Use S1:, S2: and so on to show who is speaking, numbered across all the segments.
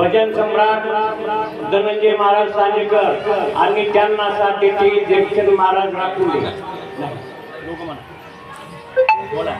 S1: भजन सम्राट धनंजय महाराज सानेकर आणि त्यांना साठी ते जयकिशन महाराज राठोड बोला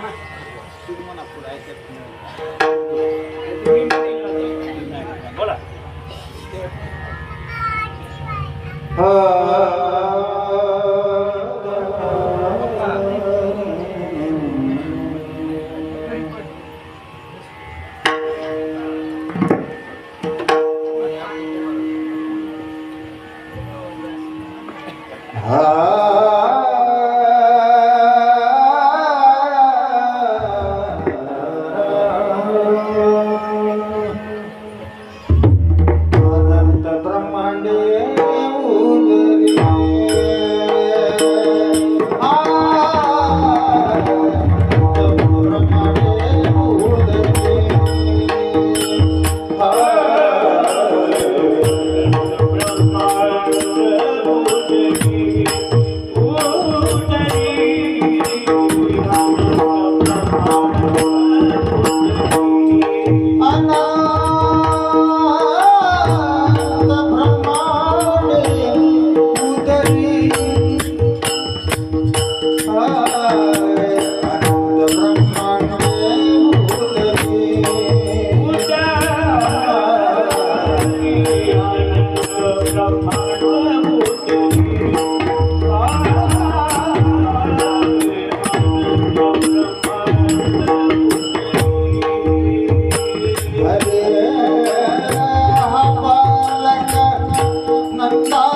S2: love.